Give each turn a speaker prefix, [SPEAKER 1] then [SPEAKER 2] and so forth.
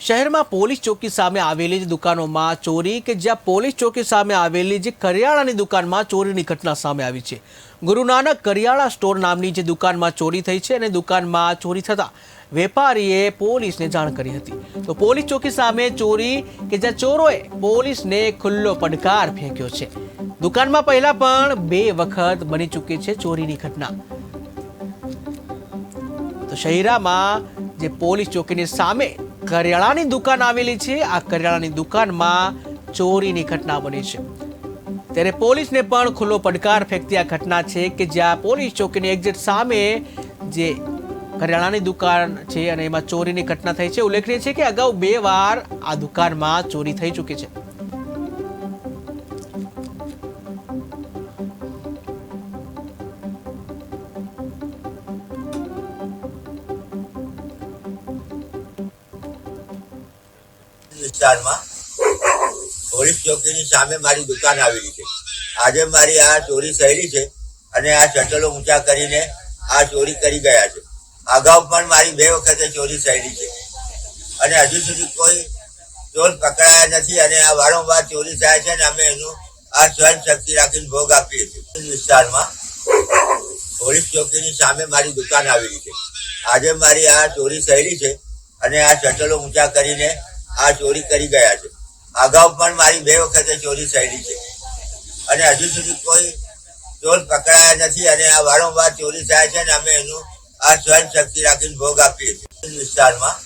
[SPEAKER 1] શહેરમાં પોલીસ ચોકી સામે આવેલી જ દુકાનોમાં ચોરી કે જ્યાં પોલીસ ચોકી સામે આવેલી જે કરિયાણાની દુકાનમાં ચોરીની ઘટના સામે આવી છે. ગુરુનાનક કરિયાણા સ્ટોર નામની જે દુકાનમાં ચોરી થઈ છે અને દુકાનમાં ચોરી થતાં વેપારીએ પોલીસને જાણ કરી હતી. તો પોલીસ ચોકી સામે ચોરી કે જ્યાં ચોરોએ પોલીસને ખુલ્લો પડકાર ફેંક્યો છે. દુકાનમાં પહેલા પણ બે વખત બની ચૂકી છે ચોરીની ઘટના. તો શહેરામાં જે પોલીસ ચોકીની સામે કરિયાણાની દુકાન આવેલી છે. આ કરિયાણાની દુકાનમાં ચોરીની ઘટના બની છે. ત્યારે પોલીસને પણ ખુલ્લો પડકાર ફેંકતી આ ઘટના છે કે જ્યાં પોલીસ ચોકીની એક્ઝેટ સામે જે કરિયાણાની દુકાન છે અને એમાં ચોરીની ઘટના થઈ છે. ઉલ્લેખનીય છે કે અગાઉ બે વાર આ દુકાનમાં ચોરી થઈ ચૂકી છે.
[SPEAKER 2] વિસ્તારમાં પોલીસ ચોકીની સામે મારી દુકાન આવેલી છે. આજે મારી આ ચોરી થયેલી છે અને આ શટલો ઊંચા કરીને આ ચોરી કરી ગયા છે. અગાઉ પણ મારી બે વખતે ચોરી થયેલી છે. અને હજુ સુધી કોઈ ચોર પકડાયા નથી અને આ વારંવાર ચોરી થાય છે અને અમે એનું આ સહન શક્તિ રાખીને ભોગ આપીએ છીએ. વિસ્તારમાં પોલીસ ચોકીની સામે મારી દુકાન આવેલી છે. આજે મારી આ ચોરી થયેલી છે અને આ શટલો ઊંચા કરીને આ ચોરી કરી ગયા છે. અગાઉ પણ મારી બે વખતે ચોરી થયેલી છે. અને હજુ સુધી કોઈ ચોર પકડાયા નથી અને આ વારંવાર ચોરી થાય છે અને અમે એનું આ સહન શક્તિ રાખીને ભોગ આપીએ છીએ. વિસ્તારમાં